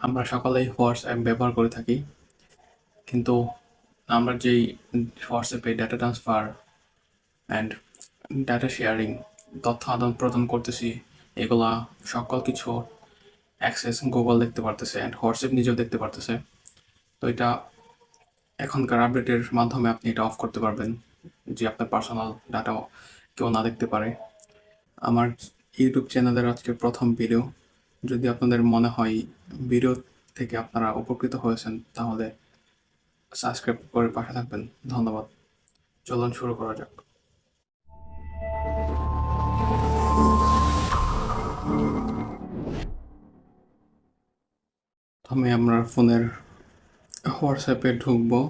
আমরা সকলেই হোয়াটসঅ্যাপ ব্যবহার করে থাকি। কিন্তু আমরা যেই হোয়াটসঅ্যাপে data transfer and data sharing তথ্য আদান প্রদান করতেছি, এগুলা সকল কিছু অ্যাক্সেস গুগল দেখতে পারতেছে অ্যান্ড হোয়াটসঅ্যাপ নিজেও দেখতে পারতেছে। তো এটা এখনকার আপডেটের মাধ্যমে আপনি এটা অফ করতে পারবেন, যে আপনার পার্সোনাল ডাটা কেউ না দেখতে পারে। আমার ইউটিউব চ্যানেলের আজকে প্রথম ভিডিও যদি আপনাদের মনে হয় ভিডিও থেকে আপনারা উপকৃত হয়েছেন, তাহলে সাবস্ক্রাইব করে পাশে থাকবেন। ধন্যবাদ। চলুন শুরু করা যাক। প্রথমে আমরা ফোনের হোয়াটসঅ্যাপে ঢুকবো।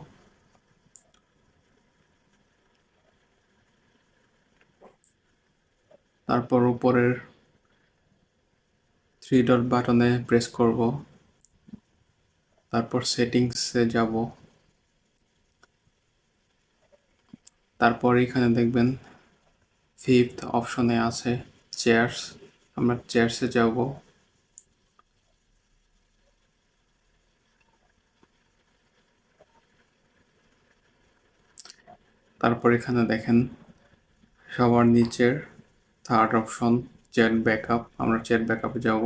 তারপর উপরের থ্রি ডট বাটনে প্রেস করব। তারপর সেটিংসে যাব। তারপর এখানে দেখবেন ফিফথ অপশনে আছে চেয়ার্স আমরা চেয়ার্সে যাব। তারপর এখানে দেখেন সবার নিচের থার্ড অপশন চ্যাট ব্যাকআপ আমরা চ্যাট ব্যাকআপে যাব।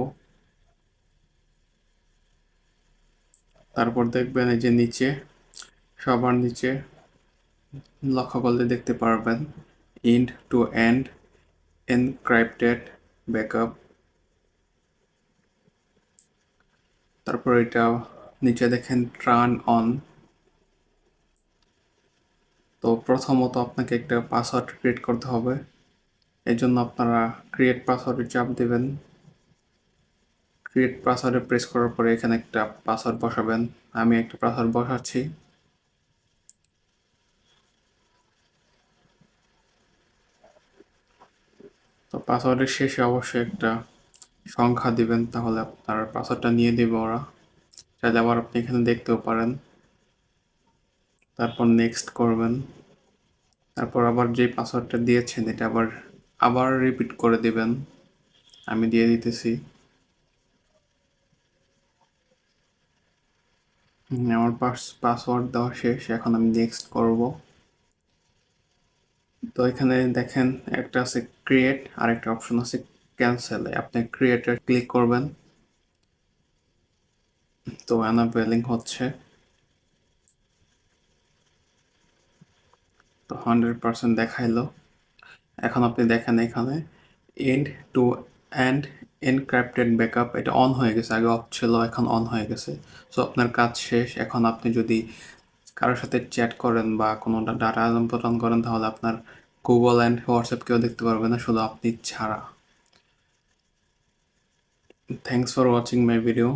তারপর দেখবেন এই যে নিচে, সবার নিচে লক্ষ্য করলে দেখতে পারবেন end to end encrypted backup তারপর এটা নিচে দেখেন ট্রান অন তো প্রথমত আপনাকে একটা পাসওয়ার্ড ক্রিয়েট করতে হবে। এই জন্য আপনারা ক্রিয়েট পাসওয়ার্ডে চাপ দেবেন। ক্রিয়েট পাসওয়ার্ডে প্রেস করার পরে এখানে একটা পাসওয়ার্ড বসাবেন। আমি একটা পাসওয়ার্ড বসাচ্ছি। তো পাসওয়ার্ডের শেষে অবশ্যই একটা সংখ্যা দিবেন, তাহলে আপনার পাসওয়ার্ডটা নিয়ে দেবে ওরা। চাইলে আবার আপনি এখানে দেখতেও পারেন। তারপর নেক্সট করবেন। তারপর আবার যে পাসওয়ার্ডটা দিয়েছেন, এটা আবার আবার রিপিট করে দিবেন। আমি দিয়ে দিতেছি। আমার পাস পাসওয়ার্ড দেওয়া শেষ, এখন আমি নেক্সট করব। তো এখানে দেখেন, একটা আছে ক্রিয়েট আর একটা অপশন আছে ক্যান্সেল আপনি ক্রিয়েটে ক্লিক করবেন। তো অ্যানাবেলিং হচ্ছে। তো হান্ড্রেড পার্সেন্ট দেখাইলো। এখন আপনি দেখেন এখানে end to end encrypted backup এটা অন হয়ে গেছে, আগে অফ ছিল, এখন অন হয়ে গেছে। সো আপনার কাজ শেষ, এখন আপনি যদি কারোর সাথে চ্যাট করেন বা কোনো ডাটা আদান প্রদান করেন, তাহলে আপনার গুগল অ্যান্ড হোয়াটসঅ্যাপ কেউ দেখতে পারবে না, শুধু আপনি ছাড়া। Thanks for watching my video